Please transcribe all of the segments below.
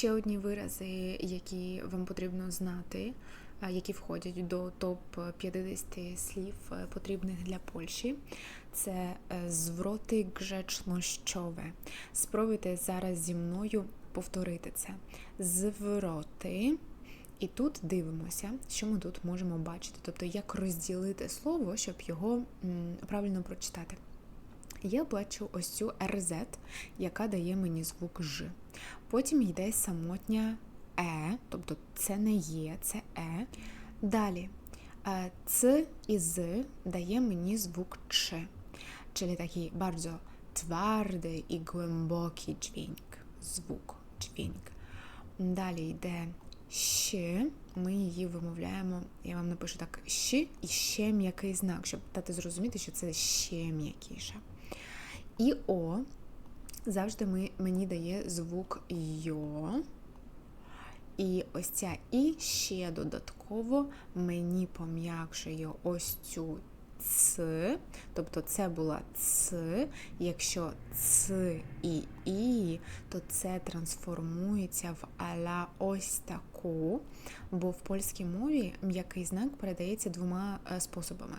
Ще одні вирази, які вам потрібно знати, які входять до топ 50 слів е, потрібних для Польщі. Це е, звроти гречнощове. Спробуйте зараз зі мною повторити це. Звроти. І тут дивимося, що ми тут можемо бачити, тобто як розділити слово, щоб його правильно прочитати. Я бачу ось цю РЗ, яка дає мені звук Ж. Потім йде самотня Е, тобто це не є, це Е. Далі Ц і З дає мені звук Ч, czyli такий bardzo twardy і głęboki dźwięk, звук, dźwięk. Далі йде щ, ми її вимовляємо, я вам напишу так, щ і ще м'який знак, щоб дати зрозуміти, що це ще м'якіше. І О завжди ми, мені дає звук йо. І ось ця і ще додатково мені пом'якшує ось цю ц, тобто це була ц. Якщо ц і і, то це трансформується в аля ось таку, бо в польській мові м'який знак передається двома е, способами: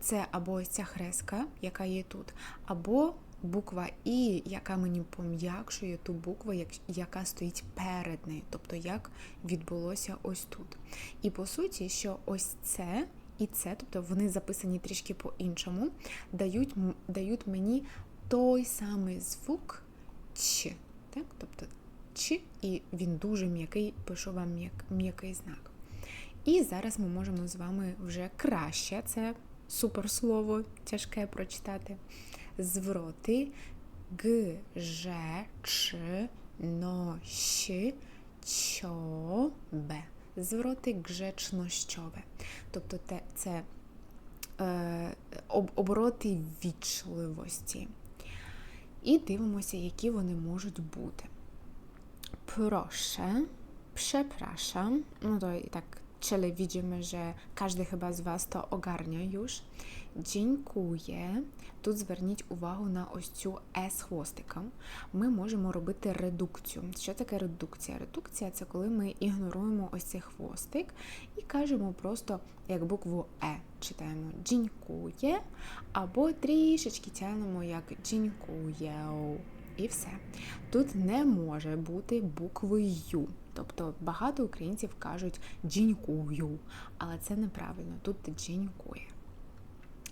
це або ось ця хреска, яка є тут, або буква І, яка мені пом'якшує ту букву, яка стоїть перед нею, тобто як відбулося ось тут. І по суті, що ось це і це, тобто вони записані трішки по-іншому, дають, дають мені той самий звук Ч. Так? Тобто Ч, і він дуже м'який, пишу вам м'як- м'який знак. І зараз ми можемо з вами вже краще це суперслово тяжке прочитати. Звроти г, ж, ч, но, щ, чо, б. Звроти гжечнощове. Тобто це е, об, обороти вічливості. І дивимося, які вони можуть бути. Проше, przepraszam. ну то і tak, czyli widzimy, że każdy chyba z Was to ogarnia już. Dziękuję. Тут зверніть увагу на ось цю з хвостиком. Ми можемо робити редукцію. Що таке редукція? Редукція це коли ми ігноруємо ось цей хвостик і кажемо просто як букву Е. Читаємо «дзінькує» або трішечки тягнемо як «дзінькуєу». І все. Тут не може бути букви Ю. Тобто багато українців кажуть «дзінькую», але це неправильно. Тут «дзінькує».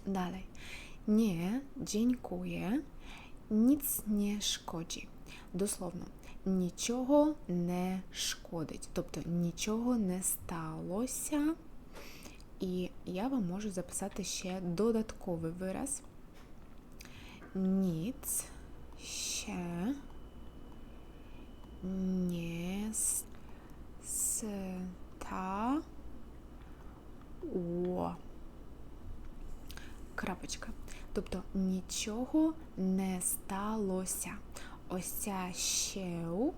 Dalej. Nie, dziękuję. Nic nie szkodzi. Дословно, нічого не шкодить. Тобто нічого не сталося. І я вам можу записати ще додатковий вираз. Nic się nie stało крапочка. Тобто нічого не сталося. Ось ця щеу,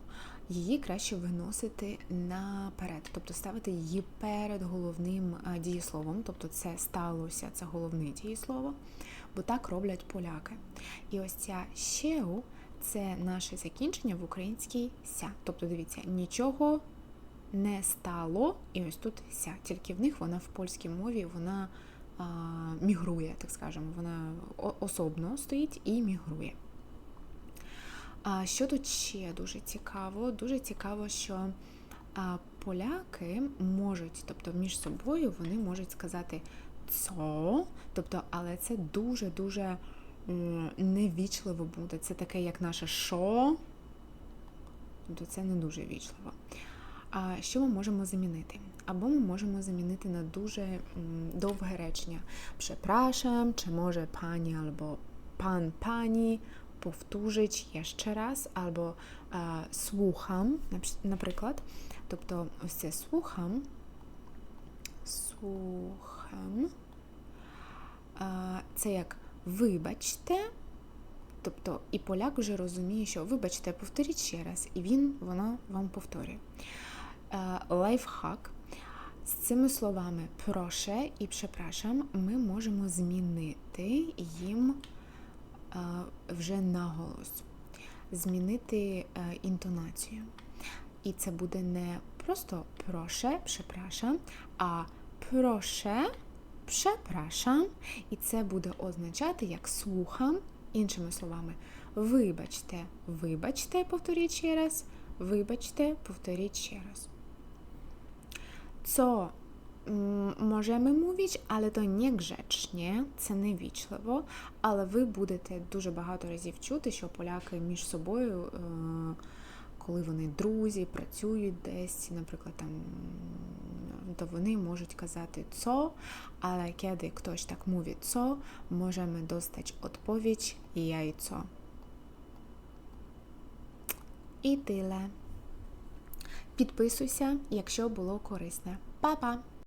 її краще виносити наперед, тобто ставити її перед головним дієсловом, тобто це сталося, це головне дієслово, бо так роблять поляки. І ось ця щеу це наше закінчення в українській ся. Тобто, дивіться, нічого не стало, і ось тут ся. Тільки в них вона в польській мові вона а, мігрує, так скажемо, вона особно стоїть і мігрує. А що тут ще дуже цікаво? Дуже цікаво, що поляки можуть, тобто між собою вони можуть сказати цо, тобто, але це дуже-дуже невічливо буде. Це таке, як наше шо, тобто це не дуже вічливо. А що ми можемо замінити? Або ми можемо замінити на дуже довге речення. Przepraszam, чи може пані або пан пані повторить ще раз, або слухам, наприклад. Тобто ось це слухам, слухам. А, це як вибачте. Тобто і поляк вже розуміє, що вибачте, повторіть ще раз, і він вона вам повторює. Лайфхак. З цими словами проше і przepraszam ми можемо змінити їм вже наголос, змінити інтонацію. І це буде не просто проше, przepraszam, а проше, przepraszam. І це буде означати як слухам, іншими словами. Вибачте, вибачте, повторіть ще раз. Вибачте, повторіть ще раз. Co м, możemy mówić, ale to niegrzecznie, це невічливо, але ви будете дуже багато разів чути, що поляки між собою, е, коли вони друзі, працюють десь, наприклад, там, то вони можуть казати «co», але коли хтось так мовить «co», можемо достати відповідь «яйцо». І тиле. Підписуйся, якщо було корисне. Па-па!